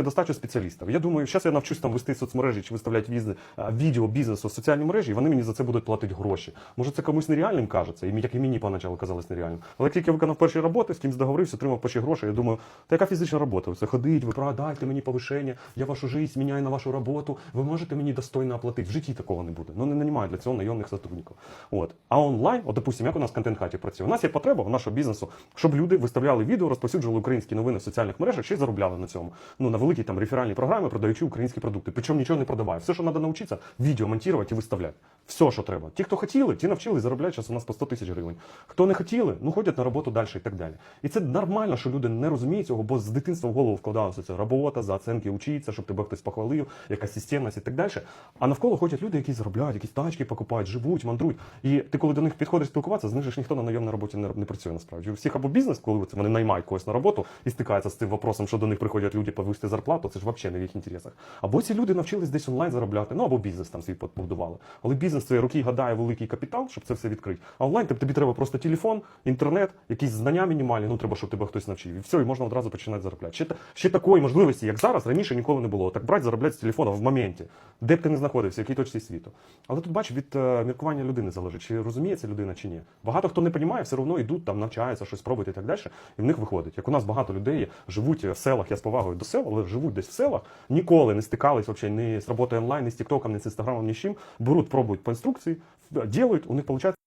Недостачу спеціалістів. Я думаю, зараз я навчусь там вести соцмережі чи виставляти віз... відео бізнесу в соціальні мережі, і вони мені за це будуть платити гроші. Може, це комусь нереальним кажеться, і як і мені поначалу казалось нереальним. Але як тільки я виконав перші роботи, з кимось договорився, отримав перші гроші. Я думаю, та яка фізична робота? Це ходить, ви правда, дайте мені повишення, я вашу життя міняю на вашу роботу, ви можете мені достойно оплатити. В житті такого не буде. Ну не нанімають для цього найомних сотрудників. От. А онлайн, от, допустимо, як у нас контент хаті працює. У нас є потреба в нашого бізнесу, щоб люди виставляли відео, розповсюджували українські новини в соціальних мережах, ще й заробляли на цьому. Ну на великій там реферальній програмі, продаючи українські продукти. Причому нічого не продаває. Все, що треба навчитися, відео монтувати і виставляти. Все, що треба. Ті, хто хотіли, ті навчились заробляти зараз у нас по 100 тисяч гривень. Хто не хотіли, ну ходять на роботу далі і так далі. І це нормально, що люди не розуміють цього, бо з дитинства в голову вкладалося це робота, за оценки учиться, щоб тебе хтось похвалив, якась системність і так далі. А навколо ходять люди, які заробляють, якісь тачки покупають, живуть, мандрують. І ти, коли до них підходиш спілкуватися, з них ж ніхто на найомній роботі не, не працює насправді. У всіх або бізнес, коли вони наймають когось на роботу і стикаються з цим вопросом, що до них приходять люди повисти зарплату, це ж взагалі не в їх інтересах. Або ці люди навчились десь онлайн заробляти, ну або бізнес там свій побудували. Але бізнес це руки гадає великий капітал, щоб це все відкрити. А онлайн тобі, треба просто телефон, інтернет, якісь знання мінімальні. Ну треба, щоб тебе хтось навчив. І все, і можна одразу починати заробляти. Ще, ще такої можливості, як зараз, раніше ніколи не було. Так брати, заробляти з телефона в моменті, де б ти не знаходився, в якій точці світу. Але тут бач, від е, міркування людини залежить, чи розуміє це людина, чи ні. Багато хто не розуміє, все одно йдуть там, навчаються, щось пробують і так далі. І в них виходить. Як у нас багато людей живуть в селах, я з повагою до сел, але живуть десь в селах, ніколи не стикались взагалі ні з роботою онлайн, ні з тіктоком, ні з інстаграмом, ні з чим. Беруть, пробують по інструкції, ділають, у них виходить